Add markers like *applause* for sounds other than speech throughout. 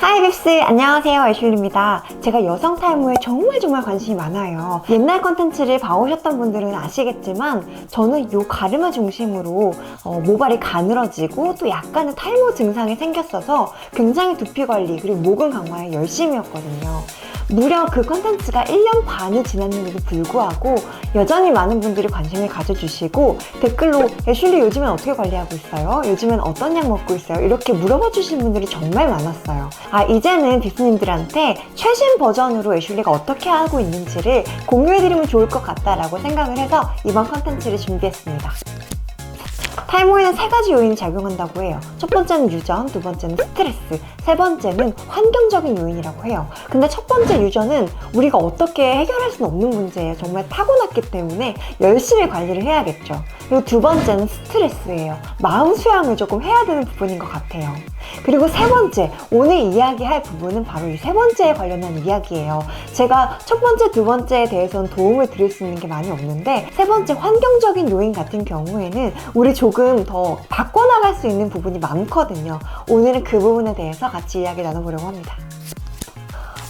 하이빅스 안녕하세요 애슐리입니다 제가 여성 탈모에 정말 정말 관심이 많아요 옛날 컨텐츠를 봐오셨던 분들은 아시겠지만 저는 요 가르마 중심으로 어, 모발이 가늘어지고 또 약간의 탈모 증상이 생겼어서 굉장히 두피 관리 그리고 모근 강화에 열심이었거든요 무려 그 컨텐츠가 1년 반이 지났는데도 불구하고 여전히 많은 분들이 관심을 가져주시고 댓글로 애슐리 요즘엔 어떻게 관리하고 있어요? 요즘엔 어떤 약 먹고 있어요? 이렇게 물어봐 주신 분들이 정말 많았어요. 아 이제는 빅스님들한테 최신 버전으로 애슐리가 어떻게 하고 있는지를 공유해드리면 좋을 것 같다라고 생각을 해서 이번 컨텐츠를 준비했습니다. 탈모에는 세 가지 요인이 작용한다고 해요. 첫 번째는 유전, 두 번째는 스트레스, 세 번째는 환경적인 요인이라고 해요. 근데 첫 번째 유전은 우리가 어떻게 해결할 수는 없는 문제예요. 정말 타고났기 때문에 열심히 관리를 해야겠죠. 그리고 두 번째는 스트레스예요. 마음 수양을 조금 해야 되는 부분인 것 같아요. 그리고 세 번째, 오늘 이야기할 부분은 바로 이 세 번째에 관련한 이야기예요. 제가 첫 번째, 두 번째에 대해서는 도움을 드릴 수 있는 게 많이 없는데 세 번째 환경적인 요인 같은 경우에는 우리 조금 더 바꿔나갈 수 있는 부분이 많거든요. 오늘은 그 부분에 대해서 같이 이야기 나눠보려고 합니다.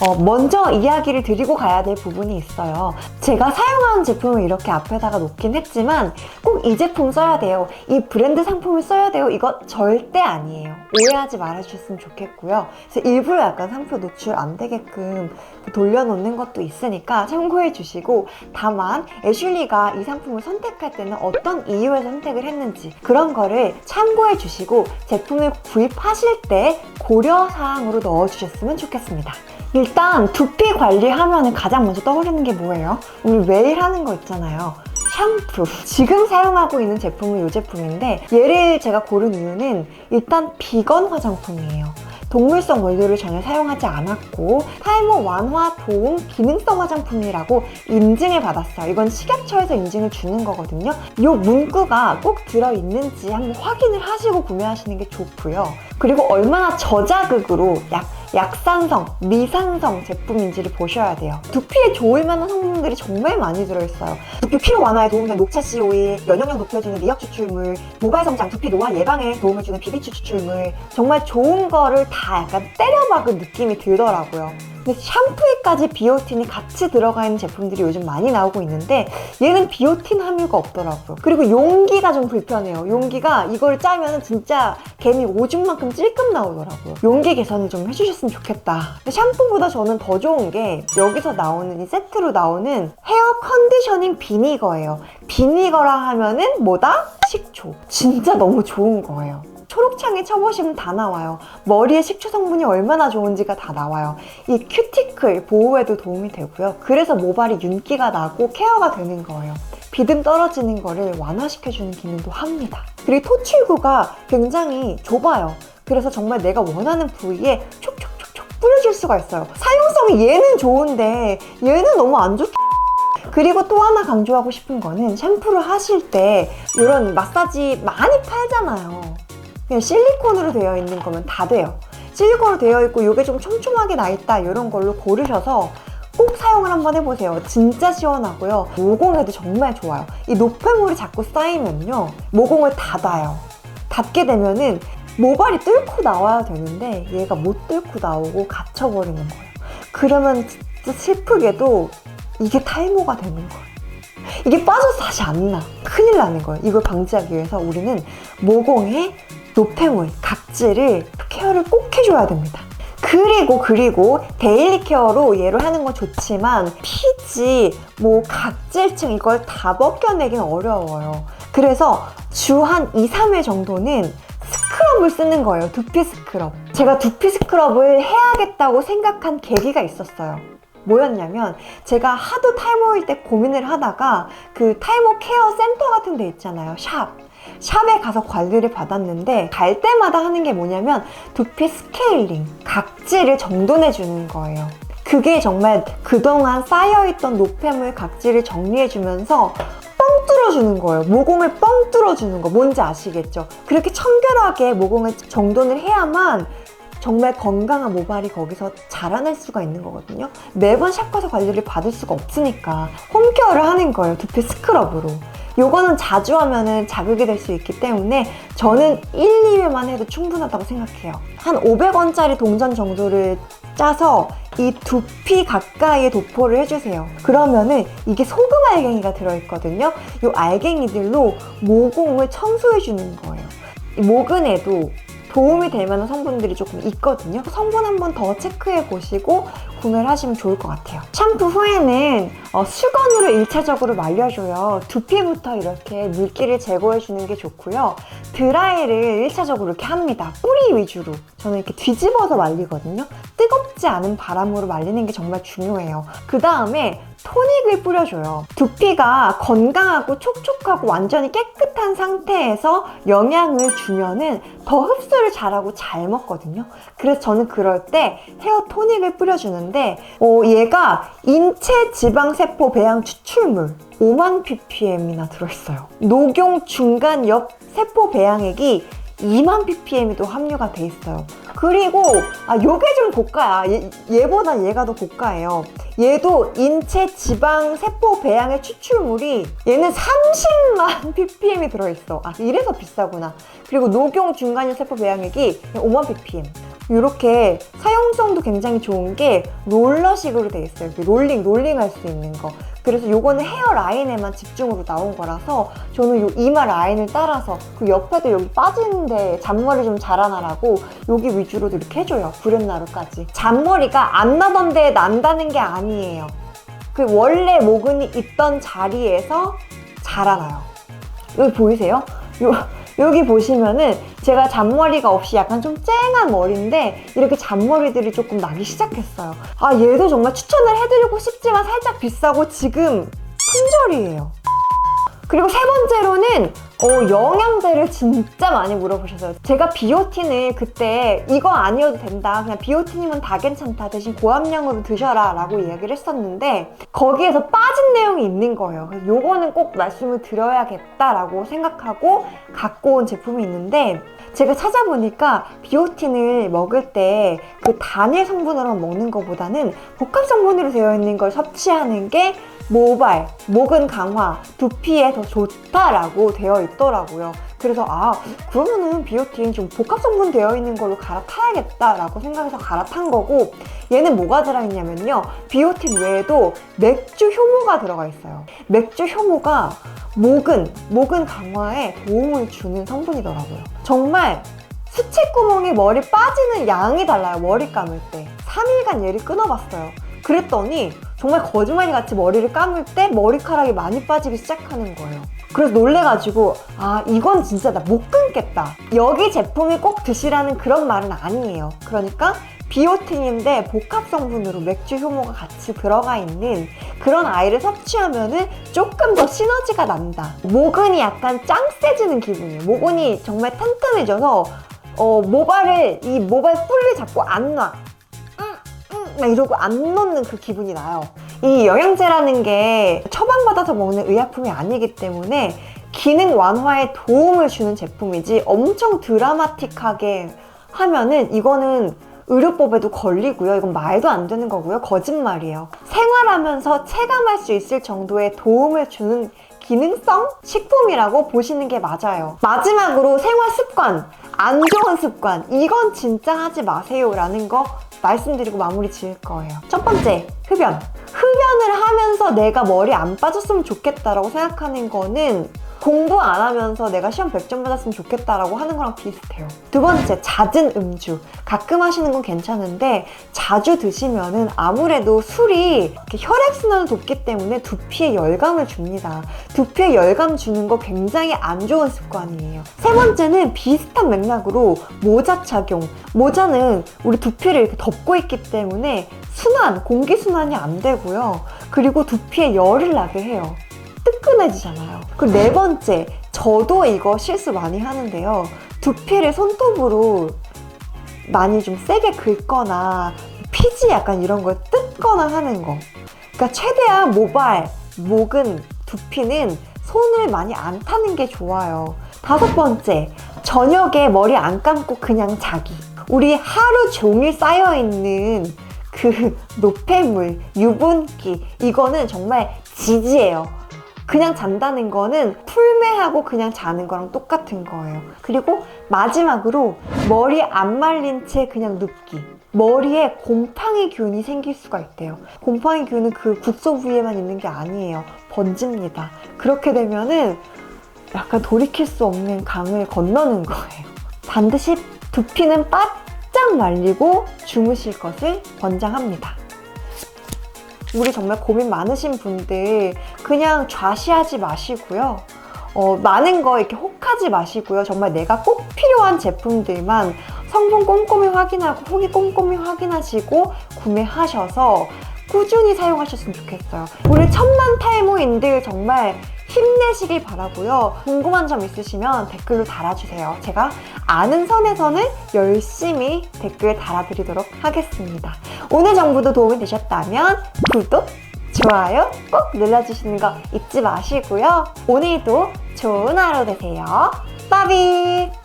어, 먼저 이야기를 드리고 가야 될 부분이 있어요. 제가 사용하는 제품을 이렇게 앞에다가 놓긴 했지만 꼭 이 제품 써야 돼요. 이 브랜드 상품을 써야 돼요. 이거 절대 아니에요. 오해하지 말아주셨으면 좋겠고요. 그래서 일부러 약간 상표 노출 안 되게끔 돌려놓는 것도 있으니까 참고해 주시고 다만 애슐리가 이 상품을 선택할 때는 어떤 이유에서 선택을 했는지 그런 거를 참고해 주시고 제품을 구입하실 때 고려사항으로 넣어주셨으면 좋겠습니다. 일단 두피 관리하면 가장 먼저 떠오르는 게 뭐예요? 우리 매일 하는 거 있잖아요. 샴푸. 지금 사용하고 있는 제품은 이 제품인데 얘를 제가 고른 이유는 일단 비건 화장품이에요. 동물성 원료를 전혀 사용하지 않았고 탈모 완화 도움 기능성 화장품이라고 인증을 받았어요. 이건 식약처에서 인증을 주는 거거든요. 이 문구가 꼭 들어있는지 한번 확인을 하시고 구매하시는 게 좋고요. 그리고 얼마나 저자극으로 약 약산성, 미산성 제품인지를 보셔야 돼요. 두피에 좋을 만한 성분들이 정말 많이 들어있어요. 두피 피로 완화에 도움되는 녹차 씨 오일, 면역력 높여주는 미역 추출물, 모발 성장, 두피 노화 예방에 도움을 주는 비비추 추출물, 정말 좋은 거를 다 약간 때려박은 느낌이 들더라고요. 샴푸에까지 비오틴이 같이 들어가 있는 제품들이 요즘 많이 나오고 있는데 얘는 비오틴 함유가 없더라고요. 그리고 용기가 좀 불편해요. 용기가 이걸 짜면 진짜 개미 오줌만큼 찔끔 나오더라고요. 용기 개선을 좀 해주셨으면 좋겠다. 샴푸보다 저는 더 좋은 게 여기서 나오는 이 세트로 나오는 헤어 컨디셔닝 비니거예요. 비니거라 하면은 뭐다? 식초. 진짜 너무 좋은 거예요. 초록창에 쳐보시면 다 나와요. 머리에 식초 성분이 얼마나 좋은지가 다 나와요. 이 큐티클 보호에도 도움이 되고요. 그래서 모발이 윤기가 나고 케어가 되는 거예요. 비듬 떨어지는 거를 완화시켜주는 기능도 합니다. 그리고 토출구가 굉장히 좁아요. 그래서 정말 내가 원하는 부위에 촉촉촉촉 뿌려줄 수가 있어요. 사용성이 얘는 좋은데 얘는 너무 안 좋. *laughs* 그리고 또 하나 강조하고 싶은 거는 샴푸를 하실 때 이런 마사지 많이 팔잖아요. 그냥 실리콘으로 되어 있는 거면 다 돼요. 실리콘으로 되어 있고 이게 좀 촘촘하게 나 있다 이런 걸로 고르셔서 꼭 사용을 한번 해보세요. 진짜 시원하고요. 모공에도 정말 좋아요. 이 노폐물이 자꾸 쌓이면요. 모공을 닫아요. 닫게 되면은 모발이 뚫고 나와야 되는데 얘가 못 뚫고 나오고 갇혀버리는 거예요. 그러면 진짜 슬프게도 이게 탈모가 되는 거예요. 이게 빠져서 다시 안 나. 큰일 나는 거예요. 이걸 방지하기 위해서 우리는 모공에 노폐물, 각질을 케어를 꼭 해줘야 됩니다. 그리고 그리고 데일리 케어로 얘를 하는 건 좋지만 피지, 뭐 각질층 이걸 다 벗겨내긴 어려워요. 그래서 주 한 2, 3회 정도는 스크럽을 쓰는 거예요. 두피 스크럽. 제가 두피 스크럽을 해야겠다고 생각한 계기가 있었어요. 뭐였냐면 제가 하도 탈모일 때 고민을 하다가 그 탈모 케어 센터 같은 데 있잖아요. 샵. 샵에 가서 관리를 받았는데 갈 때마다 하는 게 뭐냐면 두피 스케일링, 각질을 정돈해 주는 거예요. 그게 정말 그동안 쌓여있던 노폐물 각질을 정리해주면서 뻥 뚫어주는 거예요. 모공을 뻥 뚫어주는 거. 뭔지 아시겠죠? 그렇게 청결하게 모공을 정돈을 해야만 정말 건강한 모발이 거기서 자라날 수가 있는 거거든요. 매번 샵 가서 관리를 받을 수가 없으니까 홈케어를 하는 거예요. 두피 스크럽으로. 요거는 자주 하면은 자극이 될 수 있기 때문에 저는 1, 2회만 해도 충분하다고 생각해요. 한 500원짜리 동전 정도를 짜서 이 두피 가까이에 도포를 해주세요. 그러면은 이게 소금 알갱이가 들어있거든요. 이 알갱이들로 모공을 청소해주는 거예요. 이 모근에도 도움이 될 만한 성분들이 조금 있거든요. 성분 한 번 더 체크해 보시고 구매를 하시면 좋을 것 같아요. 샴푸 후에는 어, 수건으로 1차적으로 말려줘요. 두피부터 이렇게 물기를 제거해주는 게 좋고요. 드라이를 1차적으로 이렇게 합니다. 뿌리 위주로. 저는 이렇게 뒤집어서 말리거든요. 뜨겁지 않은 바람으로 말리는 게 정말 중요해요. 그 다음에 토닉을 뿌려줘요. 두피가 건강하고 촉촉하고 완전히 깨끗한 상태에서 영양을 주면은 더 흡수를 잘하고 잘 먹거든요. 그래서 저는 그럴 때 헤어 토닉을 뿌려주는데, 어, 얘가 인체 지방세포 배양 추출물 5만 ppm이나 들어있어요. 녹용 중간 옆 세포 배양액이 2만 ppm이 도 함유가 돼 있어요. 그리고 아 요게 좀 고가야. 얘, 얘보다 얘가 더 고가예요. 얘도 인체 지방 세포 배양의 추출물이 얘는 30만 *laughs* ppm이 들어있어. 아 이래서 비싸구나. 그리고 녹용 중간염 세포 배양액이 5만 ppm. 이렇게 사용성도 굉장히 좋은 게 롤러식으로 돼 있어요. 롤링, 롤링 할 수 있는 거. 그래서 요거는 헤어 라인에만 집중으로 나온 거라서 저는 요 이마 라인을 따라서 그 옆에도 여기 빠지는데 잔머리 좀 자라나라고 여기 위주로도 이렇게 해줘요. 구렛나루까지. 잔머리가 안 나던 데에 난다는 게 아니에요. 그 원래 모근이 있던 자리에서 자라나요. 여기 보이세요? 요, 여기 보시면은 제가 잔머리가 없이 약간 좀 쨍한 머리인데 이렇게 잔머리들이 조금 나기 시작했어요. 아 얘도 정말 추천을 해드리고 싶지만 살짝 비싸고 지금 품절이에요. 그리고 세 번째로는 어, 영양제를 진짜 많이 물어보셨어요. 제가 비오틴을 그때 이거 아니어도 된다. 그냥 비오틴이면 다 괜찮다. 대신 고함량으로 드셔라. 라고 이야기를 했었는데 거기에서 빠진 내용이 있는 거예요. 요거는 꼭 말씀을 드려야겠다라고 생각하고 갖고 온 제품이 있는데 제가 찾아보니까 비오틴을 먹을 때 그 단일 성분으로 먹는 것보다는 복합 성분으로 되어 있는 걸 섭취하는 게 모발, 모근 강화, 두피에 더 좋다라고 되어 있더라고요. 그래서 아 그러면은 비오틴 좀 복합 성분 되어 있는 걸로 갈아타야겠다라고 생각해서 갈아탄 거고 얘는 뭐가 들어있냐면요 비오틴 외에도 맥주 효모가 들어가 있어요. 맥주 효모가 모근, 모근 강화에 도움을 주는 성분이더라고요. 정말 수채구멍에 머리 빠지는 양이 달라요. 머리 감을 때. 3일간 얘를 끊어봤어요. 그랬더니 정말 거짓말이 같이 머리를 감을 때 머리카락이 많이 빠지기 시작하는 거예요. 그래서 놀래가지고 아 이건 진짜 나 못 끊겠다. 여기 제품이 꼭 드시라는 그런 말은 아니에요. 그러니까 비오틴인데 복합 성분으로 맥주 효모가 같이 들어가 있는 그런 아이를 섭취하면은 조금 더 시너지가 난다. 모근이 약간 짱 세지는 기분이에요. 모근이 정말 튼튼해져서 어, 모발을 이 모발 뿔을 잡고 안 놔. 막 이러고 안 넣는 그 기분이 나요. 이 영양제라는 게 처방받아서 먹는 의약품이 아니기 때문에 기능 완화에 도움을 주는 제품이지 엄청 드라마틱하게 하면은 이거는 의료법에도 걸리고요. 이건 말도 안 되는 거고요. 거짓말이에요. 생활하면서 체감할 수 있을 정도의 도움을 주는 기능성 식품이라고 보시는 게 맞아요. 마지막으로 생활 습관, 안 좋은 습관, 이건 진짜 하지 마세요라는 거 말씀드리고 마무리 지을 거예요. 첫 번째, 흡연. 흡연을 하면서 내가 머리 안 빠졌으면 좋겠다라고 생각하는 거는 공부 안 하면서 내가 시험 100점 받았으면 좋겠다라고 하는 거랑 비슷해요. 두 번째, 잦은 음주. 가끔 하시는 건 괜찮은데 자주 드시면은 아무래도 술이 혈액순환을 돕기 때문에 두피에 열감을 줍니다. 두피에 열감 주는 거 굉장히 안 좋은 습관이에요. 세 번째는 비슷한 맥락으로 모자 착용. 모자는 우리 두피를 이렇게 덮고 있기 때문에 순환, 공기 순환이 안 되고요. 그리고 두피에 열을 나게 해요. 뜨끈해지잖아요. 그리고 네 번째, 저도 이거 실수 많이 하는데요. 두피를 손톱으로 많이 좀 세게 긁거나 피지 약간 이런 걸 뜯거나 하는 거. 그러니까 최대한 모발, 목은, 두피는 손을 많이 안 타는 게 좋아요. 다섯 번째, 저녁에 머리 안 감고 그냥 자기. 우리 하루 종일 쌓여있는 그 *laughs* 노폐물, 유분기, 이거는 정말 지지예요. 그냥 잔다는 거는 풀매하고 그냥 자는 거랑 똑같은 거예요. 그리고 마지막으로 머리 안 말린 채 그냥 눕기. 머리에 곰팡이 균이 생길 수가 있대요. 곰팡이 균은 그 국소 부위에만 있는 게 아니에요. 번집니다. 그렇게 되면은 약간 돌이킬 수 없는 강을 건너는 거예요. 반드시 두피는 바짝 말리고 주무실 것을 권장합니다. 우리 정말 고민 많으신 분들 그냥 좌시하지 마시고요. 어, 많은 거 이렇게 혹하지 마시고요. 정말 내가 꼭 필요한 제품들만 성분 꼼꼼히 확인하고 후기 꼼꼼히 확인하시고 구매하셔서 꾸준히 사용하셨으면 좋겠어요. 우리 천만 탈모인들 정말 힘내시길 바라고요. 궁금한 점 있으시면 댓글로 달아주세요. 제가 아는 선에서는 열심히 댓글 달아드리도록 하겠습니다. 오늘 정보도 도움이 되셨다면 구독, 좋아요 꼭 눌러주시는 거 잊지 마시고요. 오늘도 좋은 하루 되세요. 빠비!